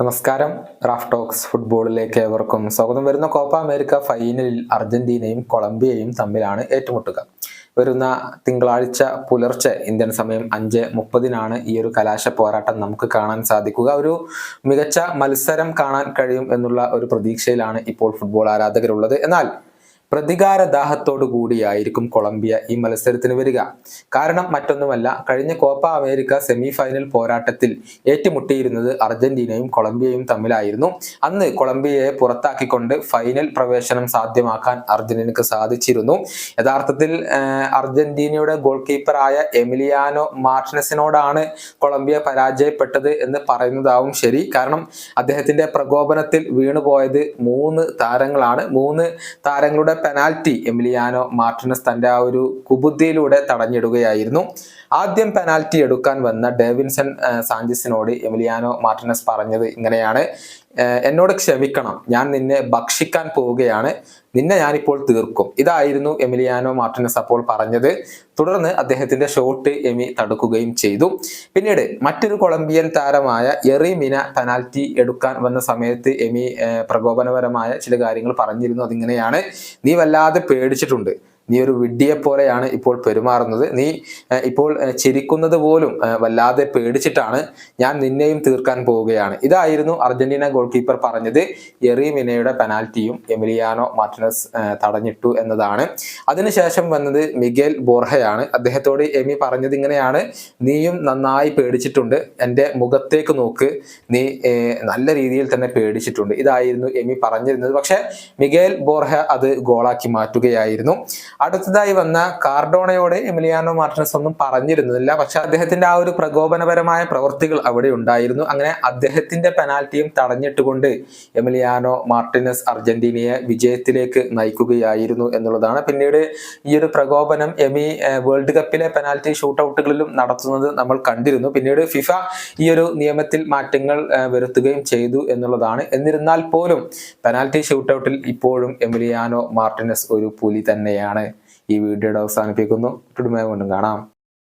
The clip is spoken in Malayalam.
നമസ്കാരം. റാഫ് ടോക്സ് ഫുട്ബോളിലേക്ക് ഏവർക്കും സ്വാഗതം. വരുന്ന കോപ്പ അമേരിക്ക ഫൈനലിൽ അർജന്റീനയും കൊളംബിയയും തമ്മിലാണ് ഏറ്റുമുട്ടുക. വരുന്ന തിങ്കളാഴ്ച പുലർച്ചെ ഇന്ത്യൻ സമയം അഞ്ച് മുപ്പതിനാണ് ഈ ഒരു കലാശ പോരാട്ടം നമുക്ക് കാണാൻ സാധിക്കുക. ഒരു മികച്ച മത്സരം കാണാൻ കഴിയും എന്നുള്ള ഒരു പ്രതീക്ഷയിലാണ് ഇപ്പോൾ ഫുട്ബോൾ ആരാധകരുള്ളത്. എന്നാൽ പ്രതികാര ദാഹത്തോടു കൂടിയായിരിക്കും കൊളംബിയ ഈ മത്സരത്തിന് വരിക. കാരണം മറ്റൊന്നുമല്ല കഴിഞ്ഞ കോപ്പ അമേരിക്ക സെമി ഫൈനൽ പോരാട്ടത്തിൽ ഏറ്റുമുട്ടിയിരുന്നത് അർജന്റീനയും കൊളംബിയയും തമ്മിലായിരുന്നു. അന്ന് കൊളംബിയയെ പുറത്താക്കിക്കൊണ്ട് ഫൈനൽ പ്രവേശനം സാധ്യമാക്കാൻ അർജന്റീനക്ക് സാധിച്ചിരുന്നു. യഥാർത്ഥത്തിൽ അർജന്റീനയുടെ ഗോൾ കീപ്പറായ എമിലിയാനോ മാർട്ടിനസിനോടാണ് കൊളംബിയ പരാജയപ്പെട്ടത് എന്ന് പറയുന്നതാവും ശരി. കാരണം അദ്ദേഹത്തിന്റെ പ്രകോപനത്തിൽ വീണുപോയത് മൂന്ന് താരങ്ങളാണ്. മൂന്ന് താരങ്ങളുടെ പെനാൽറ്റി എമിലിയാനോ മാർട്ടിനസ് തന്റെ ആ ഒരു കുബുദ്ധിയിലൂടെ തടഞ്ഞിടുകയായിരുന്നു. ആദ്യം പെനാൽറ്റി എടുക്കാൻ വന്ന ഡേവിൻസൺ സാഞ്ചിസിനോട് എമിലിയാനോ മാർട്ടിനസ് പറഞ്ഞത് ഇങ്ങനെയാണ്. "ഏഹ്, എന്നോട് ക്ഷമിക്കണം. ഞാൻ നിന്നെ ഭക്ഷിക്കാൻ പോവുകയാണ്. നിന്നെ ഞാനിപ്പോൾ തീർക്കും. ഇതായിരുന്നു എമിലിയാനോ മാർട്ടിനസ് അപ്പോൾ പറഞ്ഞത്. തുടർന്ന് അദ്ദേഹത്തിന്റെ ഷോട്ട് എമി തടുക്കുകയും ചെയ്തു. പിന്നീട് മറ്റൊരു കൊളംബിയൻ താരമായ എറിമിന പെനാൽറ്റി എടുക്കാൻ വന്ന സമയത്ത് എമി പ്രകോപനപരമായ ചില കാര്യങ്ങൾ പറഞ്ഞിരുന്നു. അതിങ്ങനെയാണ്. നീ വല്ലാതെ പേടിച്ചിട്ടുണ്ട്. നീ ഒരു വിഡ്ഢിയെ പോലെയാണ് ഇപ്പോൾ പെരുമാറുന്നത്. നീ ഇപ്പോൾ ചിരിക്കുന്നത് പോലും വല്ലാതെ പേടിച്ചിട്ടാണ് ഞാൻ നിന്നെയും തീർക്കാൻ പോവുകയാണ്. ഇതായിരുന്നു അർജന്റീന ഗോൾ കീപ്പർ പറഞ്ഞത് എറിമിനയുടെ പെനാൽറ്റിയും എമിലിയാനോ മാർട്ടിനസ് തടഞ്ഞിട്ടു എന്നതാണ്. അതിനുശേഷം വന്നത് മിഗേൽ ബോർഹയാണ്. അദ്ദേഹത്തോട് എമി പറഞ്ഞത് ഇങ്ങനെയാണ്. നീയും നന്നായി പേടിച്ചിട്ടുണ്ട്. എന്റെ മുഖത്തേക്ക് നോക്ക്. നീ നല്ല രീതിയിൽ തന്നെ പേടിച്ചിട്ടുണ്ട്. ഇതായിരുന്നു എമി പറഞ്ഞിരുന്നത്. പക്ഷേ മിഗേൽ ബോർഹ അത് ഗോളാക്കി മാറ്റുകയായിരുന്നു. അടുത്തതായി വന്ന കാർഡോണയോട് എമിലിയാനോ മാർട്ടിനസ് ഒന്നും പറഞ്ഞിരുന്നില്ല പക്ഷെ അദ്ദേഹത്തിന്റെ ആ ഒരു പ്രകോപനപരമായ പ്രവൃത്തികൾ അവിടെ ഉണ്ടായിരുന്നു. അങ്ങനെ അദ്ദേഹത്തിന്റെ പെനാൽറ്റിയും തടഞ്ഞിട്ടുകൊണ്ട് എമിലിയാനോ മാർട്ടിനസ് അർജന്റീനയെ വിജയത്തിലേക്ക് നയിക്കുകയായിരുന്നു എന്നുള്ളതാണ്. പിന്നീട് ഈ ഒരു പ്രകോപനം എമി വേൾഡ് കപ്പിലെ പെനാൽറ്റി ഷൂട്ടൗട്ടുകളിലും നടത്തുന്നത് നമ്മൾ കണ്ടിരുന്നു. പിന്നീട് ഫിഫ ഈ ഒരു നിയമത്തിൽ മാറ്റങ്ങൾ വരുത്തുകയും ചെയ്തു എന്നുള്ളതാണ്. എന്നിരുന്നാൽ പോലും പെനാൽറ്റി ഷൂട്ടൗട്ടിൽ ഇപ്പോഴും എമിലിയാനോ മാർട്ടിനസ് ഒരു പുലി തന്നെയാണ്. ഈ വീഡിയോയുടെ അവസാനിപ്പിക്കുന്നു. വീണ്ടും കാണാം.